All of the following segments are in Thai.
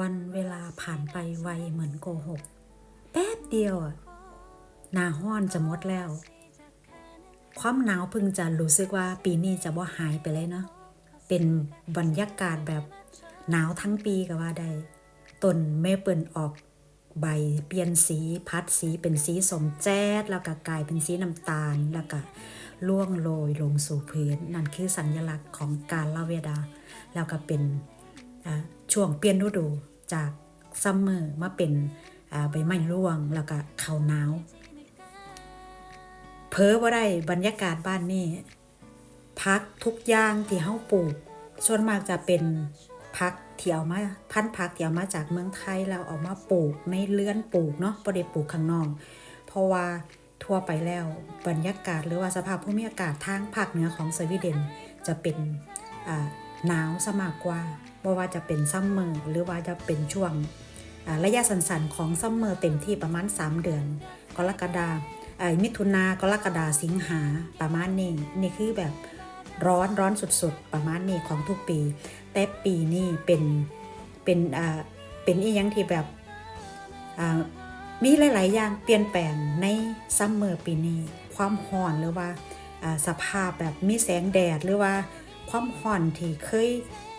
วันเวลาผ่านไปไวเหมือนโกหก แป๊บเดียวอะหนาห้อนจะหมดแล้ว ความหนาวเพิ่งจะรู้สึกว่าปีนี้จะบ่หายไปเลยเนาะเป็นบรรยากาศแบบหนาวทั้งปีก็ว่าได้ต้นเมเปิลออกใบเปลี่ยนสีพัดสีเป็นสีสมแจ๊ดแล้วก็กลายเป็นสีน้ำตาลแล้วก็ล่วงโรยลงสู่พื้น นั่นคือสัญลักษณ์ของการละเวลาแล้วก็เป็นอ่า ช่วงเปลี่ยนฤดูจากซัมเมอร์มาเป็นใบไม้ร่วงแล้วก็เขาวหนาวเพ้อว่าได้บรรยากาศบ้านนี่พักทุกอย่างที่เฮาปลูก ส่วนมากจะเป็นพักที่เอามาพันพักที่เอามาจากเมืองไทยแล้วเอามาปลูกในเรือนปลูกเนาะบ่ได้ปลูกข้างนอกเพราะว่าทั่วไปแล้วบรรยากาศหรือว่าสภาพภูมิอากาศทางภาคเหนือของสวีเดนจะเป็นอ่า หนาวซะมากกว่าบ่ว่าจะเป็นซัมเมอร์หรือว่าจะเป็นช่วงระยะสั้นๆของซัมเมอร์เต็มที่ประมาณ 3 เดือน กรกฎาไอ้มิถุนากรกฎาสิงหาประมาณนี้นี่คือแบบร้อนร้อนสุดๆ ประมาณนี้ของทุกปี แต่ปีนี้เป็นเป็นอ่าเป็นอีหยังที่แบบอ่ามีหลาย ๆ อย่างเปลี่ยนแปลงในซัมเมอร์ปีนี้ ความร้อนหรือว่าอ่าสภาพแบบมีแสงแดดหรือว่า ความร้อนที่เคย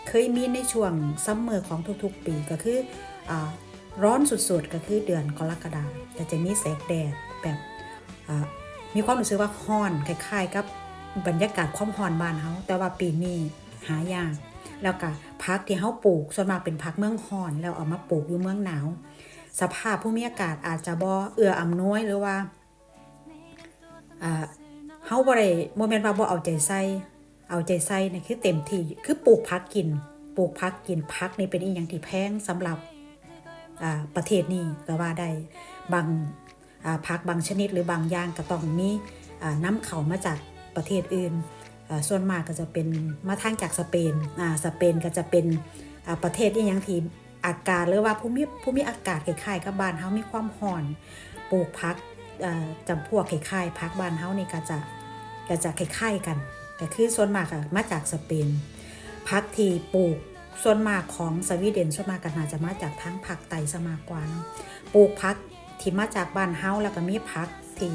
เคยมีในช่วงซัมเมอร์ของทุกๆ ปีก็คืออร้อนสุดๆ ก็คือเดือนกรกฎาคมแต่จะมีแสงแดดแบบมีความรู้สึกว่าร้อนคล้ายๆกับบรรยากาศความร้อนบ้านเฮาแต่ว่าปีนี้หายากแล้วก็พักที่เฮาปลูกส่วนมากเป็นพักเมืองร้อนแล้วเอามาปลูกอยู่เมืองหนาว สภาพภูมิอากาศอาจจะบ่เอื้ออำนวยหรือว่าอ่าเฮาบ่ได้บ่แม่นว่าบ่เอาใจใส่ เอาใจใส่นี่คือเต็มที่คือปลูกผักกิน ปลูกผักกินผักนี่เป็นอีหยังที่แพงสำหรับประเทศนี้ก็ว่าได้บางอ่าผักบางชนิดหรือบางอย่างก็ต้องมีอ่าเขามาจากประเทศอื่น ส่วนมากก็จะเป็นมาทางจากสเปนสเปนก็จะเป็นประเทศอีหยังที่อากาศหรือว่าภูมิภูมิอากาศคล้ายๆกับบ้านเฮามีความร้อนปลูกพักจำพวกคล้ายๆพักบ้านเฮานี่ก็จะก็จะคล้ายๆกัน ก็คือส่วนมากอะมาจากสเปนพักที่ปลูกส่วนมากของสวีเดนส่วนมากก็น่าจะมาจากทั้งภาคใต้ซะมากกว่าเนาะปลูกพักที่มาจากบ้านเฮาแล้วก็มีพักที่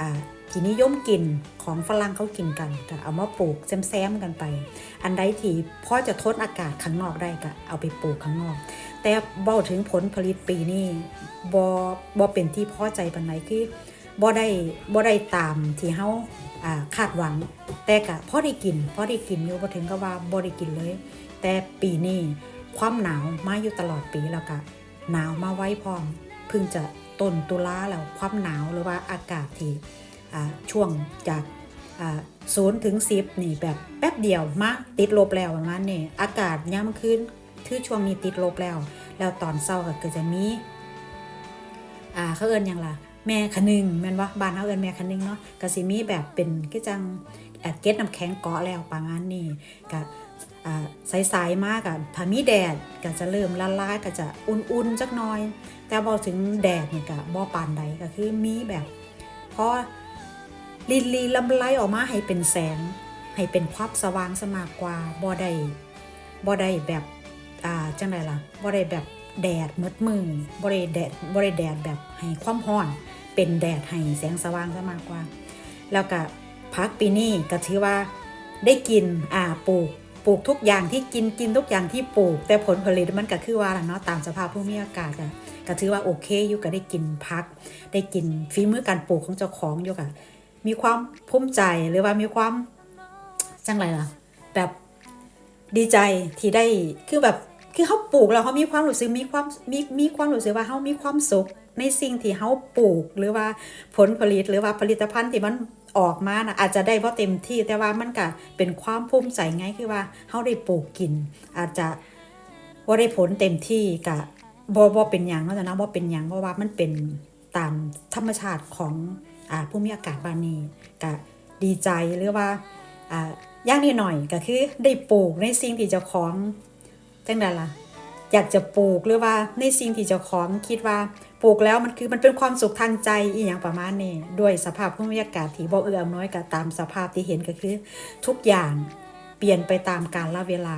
อ่าที่นิยมกินของฝรั่งเขากินกันก็เอามาปลูกแซมๆกันไป อันใดที่พอจะทนอากาศข้างนอกได้ก็เอาไปปลูกข้างนอก แต่เบ้าถึงผลผลิตปีนี้บ่บ่เป็นที่พอใจปานใดคือ บ่ได้บ่ได้ตามที่เฮาอ่าคาดหวัง แต่ก็พอได้กินพอได้กินอยู่บ่ถึงกับว่าบ่ได้กินเลย แต่ปีนี้ความหนาวมาอยู่ตลอดปีแล้วก็หนาวมาไว้พร้อมเพิ่งจะต้นตุลาแล้วความหนาวหรือว่าอากาศที่อ่าช่วงจากอ่าศูนย์ถึงสิบนี่แบบแป๊บเดียวมาติดลบแล้วประมาณนี้อากาศยามคืนคือช่วงนี้ติดลบแล้ว แล้วตอนเศร้าก็จะมีอ่าเขาเอินยังล่ะ แม่คนึงแม่นว่าบ้านเขาเอิ้นแม่คนึงเนาะก็สิมีแบบเป็นก็จังเก็ดน้ำแข็งเกาะแล้วประมาณนี้ก็อ่าสายๆมากอะถ้ามีแดดก็จะเริ่มละลายก็จะอุ่นๆจักหน่อย แต่พอถึงแดดนี่ก็บ่ปานใดก็คือมีแบบพอลีลีลำไรออกมาให้เป็นแสง ให้เป็นความสว่างสมากกว่าบ่ได้บ่ได้แบบอ่าจังไดล่ะบ่ได้แบบ แดดมืดมือบ่ได้แดดบ่ได้แดดแบบให้ความร้อน เป็นแดดให้แสงสว่างซะมากกว่า แล้วก็พักปีนี้ก็ถือว่าได้กินอ่าปลูกปลูกทุกอย่างที่กินกินทุกอย่างที่ปลูก แต่ผลผลิตมันก็คือว่าเนาะตามสภาพภูมิอากาศก็ก็ถือว่าโอเคอยู่ก็ได้กินพัก ได้กินฝีมือการปลูกของเจ้าของอยู่ก็มีความภูมิใจหรือว่ามีความจังไรล่ะ แบบดีใจที่ได้คือแบบ คือเขาปลูกแล้วเขามีความรู้สึกมีความมีมีความรู้สึกว่าเขามีความสุขในสิ่งที่เขาปลูกหรือว่าผลผลิตหรือว่าผลิตภัณฑ์ที่มันออกมานะอาจจะได้เพราะเต็มที่แต่ว่ามันก็เป็นความภูมิใจไงคือว่าเขาได้ปลูกกิน อาจจะว่าได้ผลเต็มที่กะบ่บ่เป็นหยังเนาะแต่นะบ่เป็นหยังเพราะว่ามันเป็นตามธรรมชาติของอ่าภูมิอากาศบานีก็ดีใจหรือว่าอย่างนิดหน่อยก็คือได้ปลูกในสิ่งที่เจ้าของ จังไดล่ะ อยากจะปลูกหรือว่าในสิ่งที่เจ้าของคิดว่าปลูกแล้วมันคือมันเป็นความสุขทางใจอีหยังประมาณนี้ด้วยสภาพภูมิอากาศที่บ่เอื้ออำนวยกับตามสภาพที่เห็นก็คือ ทุกอย่างเปลี่ยนไปตามกาลเวลา